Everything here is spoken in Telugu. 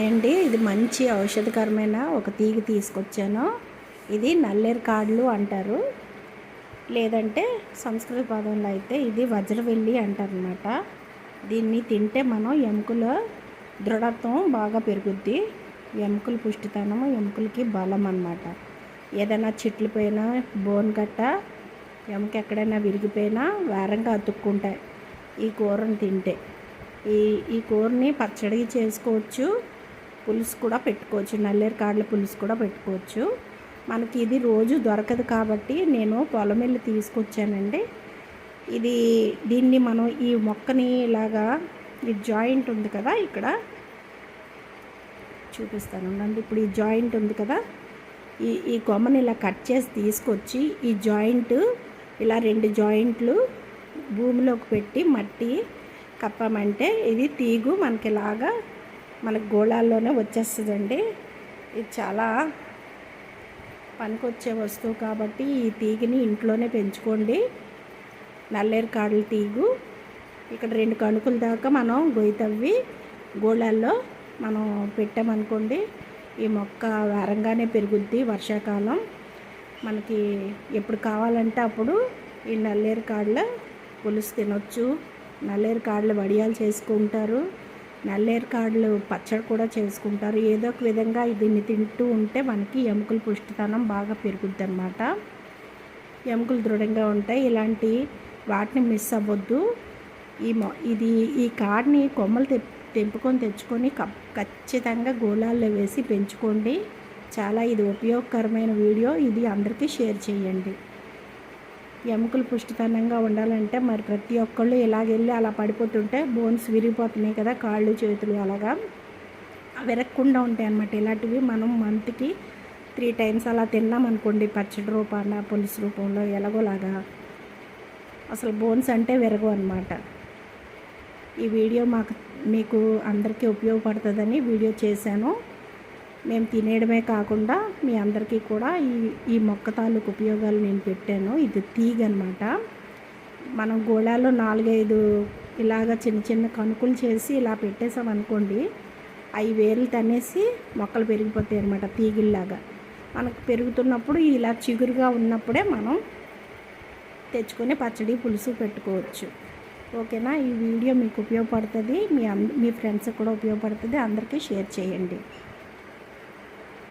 అండి ఇది మంచి ఔషధకరమైన ఒక తీగ తీసుకొచ్చాను. ఇది నల్లేరు కాడలు అంటారు. లేదంటే సంస్కృత పదంలో అయితే ఇది వజ్రవెల్లి అంటారనమాట దీన్ని తింటే మనం ఎముకల దృఢత్వం బాగా పెరుగుద్ది. ఎముకల పుష్టితనం ఎముకలకి బలం అన్నమాట. ఏదైనా చెట్లు పోయినా బోన్ గట్ట ఎముక ఎక్కడైనా విరిగిపోయినా వేరంగా అతుక్కుంటాయి ఈ కూరను తింటే. ఈ ఈ కూరని పచ్చడి చేసుకోవచ్చు. పులుసు కూడా పెట్టుకోవచ్చు. నల్లేరు కాడల పులుసు కూడా పెట్టుకోవచ్చు. మనకి ఇది రోజు దొరకదు కాబట్టి నేను పొలం వెళ్ళి తీసుకొచ్చానండి. ఇది దీన్ని మనం ఈ మొక్కని ఇలాగా ఈ జాయింట్ ఉంది కదా ఇక్కడ. చూపిస్తాను అండి ఇప్పుడు ఈ జాయింట్ ఉంది కదా. ఈ ఈ కొమ్మని ఇలా కట్ చేసి తీసుకొచ్చి ఈ జాయింట్ ఇలా రెండు జాయింట్లు భూమిలోకి పెట్టి మట్టి కప్పామంటే ఇది తీగు. మనకి ఇలాగా మనకు గోళాల్లోనే వచ్చేస్తుందండి. ఇది చాలా పనికొచ్చే వస్తువు కాబట్టి ఈ తీగని ఇంట్లోనే పెంచుకోండి. నల్లేరు కాడల తీగు. ఇక్కడ రెండు కణుకుల దాకా మనం గొయ్యి తవ్వి గోళాల్లో మనం పెట్టామనుకోండి ఈ మొక్క వారంగానే పెరుగుద్ది వర్షాకాలం. మనకి ఎప్పుడు కావాలంటే అప్పుడు ఈ నల్లేరు కాడల పులుసు తినొచ్చు. నల్లేరు కాడలు వడియాలు చేసుకుంటారు. నల్లేరు కాడలు పచ్చడి కూడా చేసుకుంటారు. ఏదో ఒక విధంగా దీన్ని తింటూ ఉంటే మనకి ఎముకల పుష్టితనం బాగా పెరుగుద్ది అనమాట ఎముకలు దృఢంగా ఉంటాయి. ఇలాంటి వాటిని మిస్ అవ్వద్దు. ఈ మొ ఇది ఈ కాడ్ని కొమ్మలు తె తెంపుకొని తెచ్చుకొని ఖచ్చితంగా గోళాల్లో వేసి పెంచుకోండి. చాలా ఇది ఉపయోగకరమైన వీడియో. ఇది అందరికీ షేర్ చేయండి. ఎముకలు పుష్టితనంగా ఉండాలంటే మరి ప్రతి ఒక్కళ్ళు ఇలాగెళ్ళి అలా పడిపోతుంటే బోన్స్ విరిగిపోతున్నాయి కదా కాళ్ళు చేతులు అలాగా. విరగకుండా ఉంటాయి అన్నమాట. ఇలాంటివి మనం మంత్కి త్రీ టైమ్స్ అలా తిన్నాం అనుకోండి పచ్చడి రూపాన పులుసు రూపంలో ఎలాగోలాగా. అసలు బోన్స్ అంటే విరగవు అనమాట ఈ వీడియో మాకు మీకు అందరికీ ఉపయోగపడుతుందని వీడియో చేశాను. మేము తినేయడమే కాకుండా మీ అందరికీ కూడా ఈ ఈ మొక్క తాలూకు ఉపయోగాలు నేను పెట్టాను. ఇది తీగ అనమాట మనం గోళాల్లో నాలుగైదు ఇలాగ చిన్న చిన్న కణుకులు చేసి ఇలా పెట్టేసాం అనుకోండి అవి వేర్లు తనేసి మొక్కలు పెరిగిపోతాయి అనమాట తీగిల్లాగా. మనకు పెరుగుతున్నప్పుడు ఇలా చిగురుగా ఉన్నప్పుడే మనం తెచ్చుకొని పచ్చడి పులుసు పెట్టుకోవచ్చు. ఓకేనా? ఈ వీడియో మీకు ఉపయోగపడుతుంది. మీ మీ ఫ్రెండ్స్కి కూడా ఉపయోగపడుతుంది. అందరికీ షేర్ చేయండి.